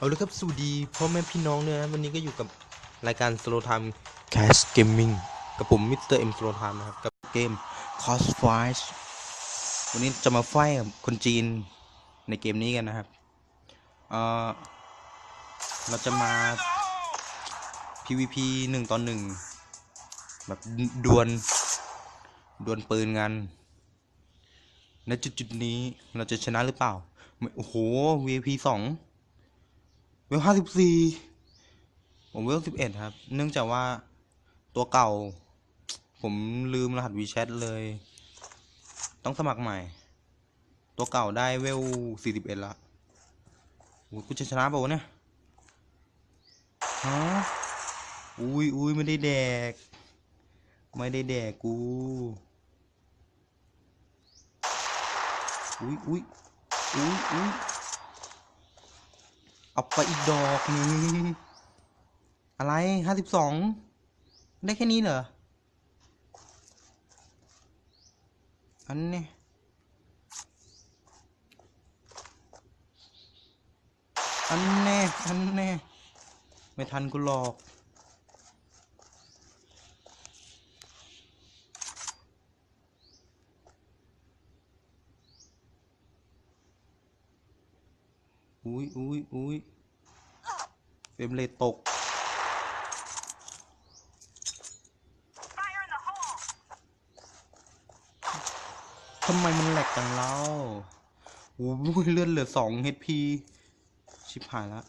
เอาลยครับสวัสดีพ่อแม่พี่น้องเนี่ยนะวันนี้ก็อยู่กับรายการ Slow Time Cash Gaming กับผมมิสเตอร์เอ็ม Slow Time นะครับ กับเกม Cost f i g h วันนี้จะมาไฟกับคนจีนในเกมนี้กันนะครับ เออเราจะมา PVP หนึ่งต่อหนึ่งแบบดวลดวลปืนกันณจุดจุดนี้เราจะชนะหรือเปล่า โอ้โห VIP สอง เวลห้าสิบสี่ผมเวลสิบเอ็ดครับ เนื่องจากว่าตัวเก่า ผมลืมรหัสวีแชทเลย ต้องสมัครใหม่ ตัวเก่าได้เวลสี่สิบเอ็ดละโอ้กูจะชนะเปล่าวะเนี่ยฮะอุ้ยอุ้ยไม่ได้แดก ไม่ได้แดกกูอุ้ยอุ้ยอุ้ยอุ้ย เอาไปอีกดอกนึงอะไรห้าสิบสองได้แค่นี้เหรอ อันนี้อันแน่ อันแน่ ไม่ทันกูหลอก อุ้ยอุ้ยอุ้ยเฟรมเรทตก ทำไมมันแหลกจังเล่าโอ้ยเลือดเหลือสอง HP ชิบหายแล้ว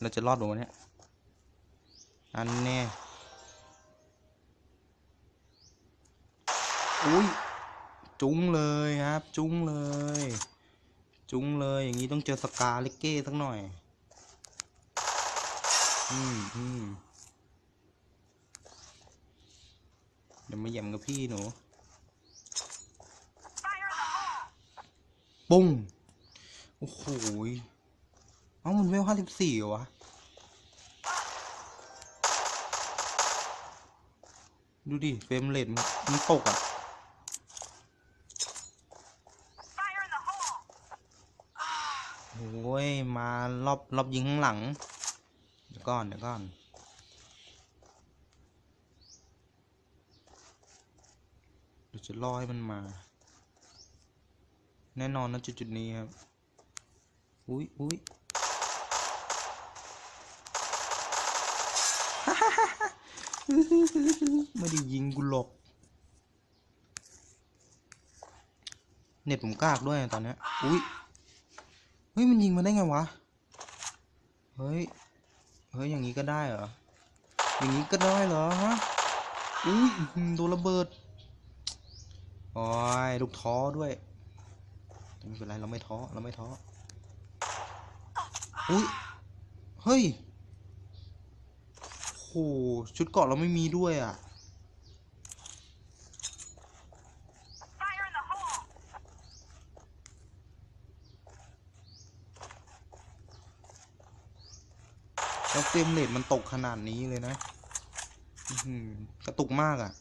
เราจะรอดหรอวะเนี่ย อันแน่อุ้ยจุ้งเลยครับ จุ้งเลย จุ้งเลย อย่างนี้ต้องเจอสกาเลกเก้สักหน่อย อืมอืมเดี๋ยวมาแย่มกับพี่หนู ปุ้ง โอ้โหยเอ้ามันเวลห้าสิบสี่วะ ดูดิ เฟรมเรทมันมันตกอะ โอ้ย มาร อบรอบยิงข้างหลัง เดี๋ยวก่อนเดี๋ยวก่อนเดี๋ยวจะรอให้มันมา แน่นอนนะจุดจุดนี้ครับ อุ้ยอุ้ยไม่ได้ยิงกูหรอก เน็ตผมกากด้วยตอนนี้อุ้ยเฮ้ย มันยิงมาได้ไงวะ เฮ้ย เฮ้ย อย่างนี้ก็ได้เหรอ อย่างนี้ก็ได้เหรอฮะ อุ้ยอื้อหือโดนระเบิดโอ้ยลูกท้อด้วยไม่เป็นไรเราไม่ท้อเราไม่ท้อ อุ้ย เฮ้ยโหชุดเกาะเราไม่มีด้วยอะ เฟรมเรทมันตกขนาดนี้เลยนะกระตุกมากอะ่ะ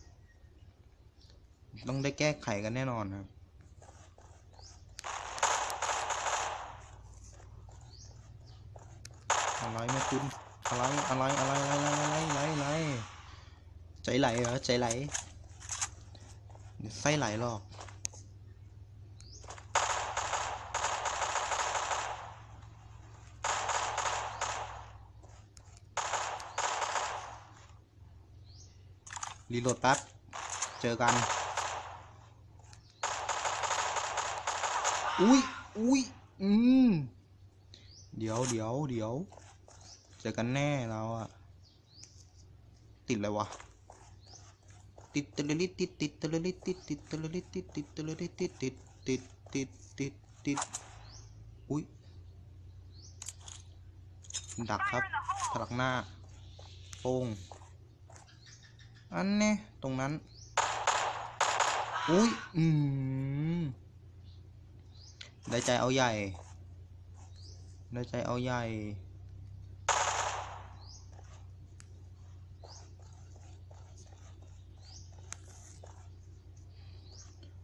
ต้องได้แก้ไขกันแน่นอนครับอะไรแม่คุณอะไรอะไรอะไรอะไรอะไรอะไรอะไรใจไหลเหรอใจไหลไส้ไหลหรอก รีโหลดแป๊บ เจอกัน อุ้ยอุ้ยอืม เดี๋ยวเดี๋ยวเดี๋ยว เจอกันแน่เราอะติดอะไรวะ ติดตะลิลิติดติดตะลิลิติดติดตะลิลิติดติดตะลิลิติดติดติดติดติดติดอุ้ยดักครับถลักหน้าโป้ง อันเนี้ตรงนั้น อุ้ย อืม ได้ใจเอาใหญ่ ได้ใจเอาใหญ่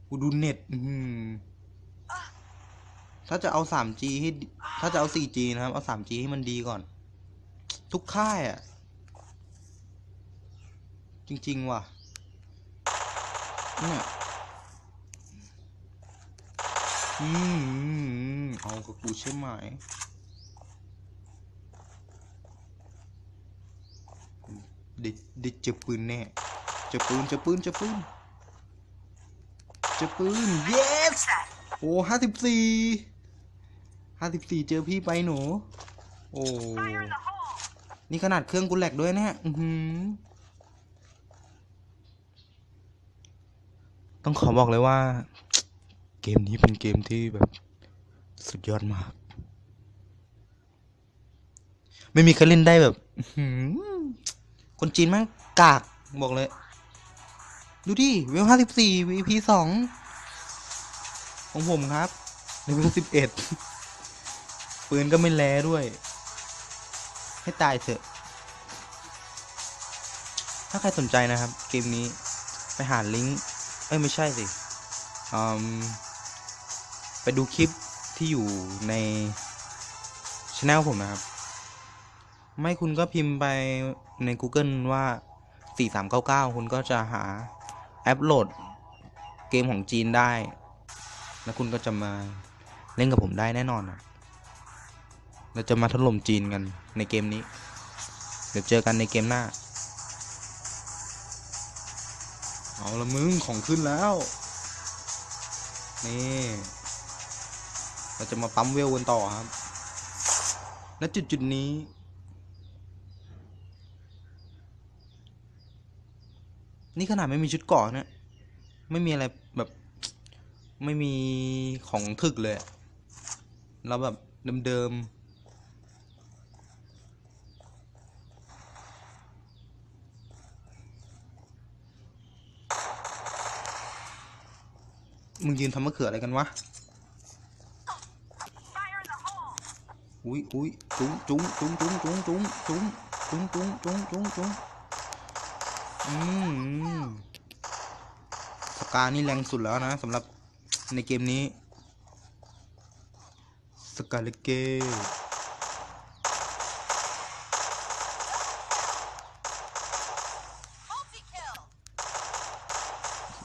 กูดูเน็ต อืม ถ้าจะเอา 3G ให้ดีถ้าจะเอา 4G นะครับ เอา 3G ให้มันดีก่อน ทุกค่ายอะ่ะ จริง ๆ ว่ะ เนี่ยอืมอืมอืมเอากับกูใช่ไหมเด็ดเด็ดเจอปืนแน่เจอปืนเจอปืนเจอปืนเจอปืน yes โอ้ห้าสิบสี่ห้าสิบสี่เจอพี่ไปหนู โอ้ นี่ขนาดเครื่องกูแหลกด้วยเนี่ย อือหือ ต้องขอบอกเลยว่า เกมนี้เป็นเกมที่แบบสุดยอดมาก ไม่มีใครเล่นได้แบบคนจีนแม่งกากบอกเลย ดูดิเวลห้าสิบสี่ VP สองของผมครับเลเวลสิบเอ็ดปืนก็ไม่แลด้วย ให้ตายเถอะ ถ้าใครสนใจนะครับ เกมนี้ไปหาลิงก์ เอ้ยไม่ใช่สิไปดูคลิปที่อยู่ในช anel ผมนะครับ ไม่คุณก็พิมพ์ไปใน Google ว่า 4399 คุณก็จะหาแอปโหลดเกมของจีนได้ แล้วคุณก็จะมาเล่นกับผมได้แน่นอนนะเราจะมาถล่มจีนกันในเกมนี้ เดี๋ยวเจอกันในเกมหน้า เอาละมึงของขึ้นแล้ว นี่ เราจะมาปั๊มเวลกันต่อครับ ณ จุดจุดนี้ นี่ขนาดไม่มีชุดเกาะนะ ไม่มีอะไรแบบ ไม่มีของถึกเลย เราแบบเดิมๆ มึงยืนทำมะเขืออะไรกันวะ อุ้ยอุ้ยจุ้งจุ้งจุ้งจุ้งจุ้งจุ้งจุ้งจุ้งจุ้งจุ้งจุ้งจุ้งอืมสกานี่แรงสุดแล้วนะสำหรับในเกมนี้ สกาเลเก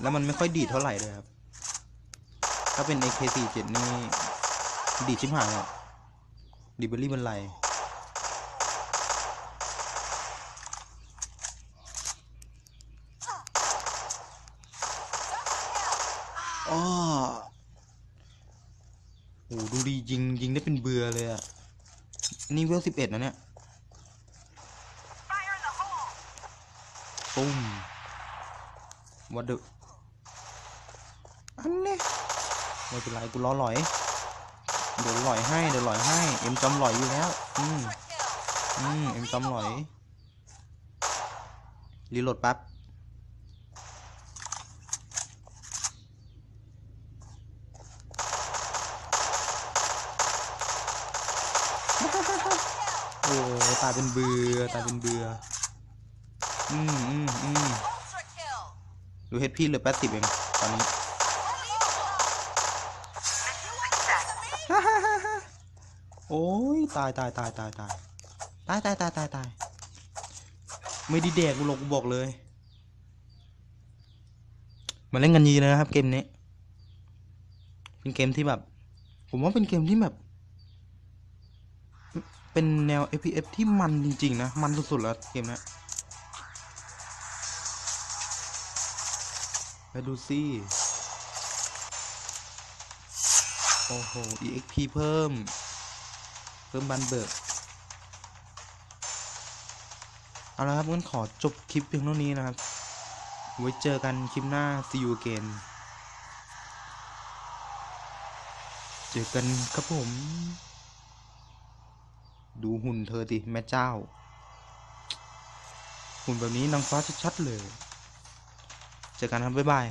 แล้วมันไม่ค่อยดีเท่าไหร่เลยครับ ถ้าเป็น AK47 นี่ ดีชิบหายอะดิเบอรี่บันไลอ้อโหดูดียิง ยิงได้เป็นเบื่อเลยอะนี่เวลสิบเอ็ดนะเนี่ยปุ้มวัดเดอันนี้ ไม่เป็นไรกูล้อหลอย เดี๋ยวหลอยให้เดี๋ยวหลอยให้ เอ็มจำหลอยอยู่แล้ว อืมอืมเอ็มจำหลอย รีโหลดแป๊บโอ้ตายเป็นเบือตายเป็นเบืออืมอืมอืมดูเฮดพี่เหลือแปดสิบเองตอนนี้ โอ้ยตายตายตายตายตายตายตายตายตายตายไม่ดีแดกกูหรอกกูบอกเลยมาเล่นกันยีนะครับ เกมนี้ เป็นเกมที่แบบ ผมว่าเป็นเกมที่แบบ เป็นแนว FPS ที่มันจริงๆนะ มันสุดๆแล้วเกมนี้ไปดูซิโอ้โห EXP เพิ่ม เพิ่มบันเบิกเอาละครับงั้นขอจบคลิปเพียงเท่านี้นะครับ ไว้เจอกันคลิปหน้า see you again เจอกันครับผม ดูหุ่นเธอดิแม่เจ้า หุ่นแบบนี้นางฟ้าชัดๆเลย เจอกันครับ บ๊ายบาย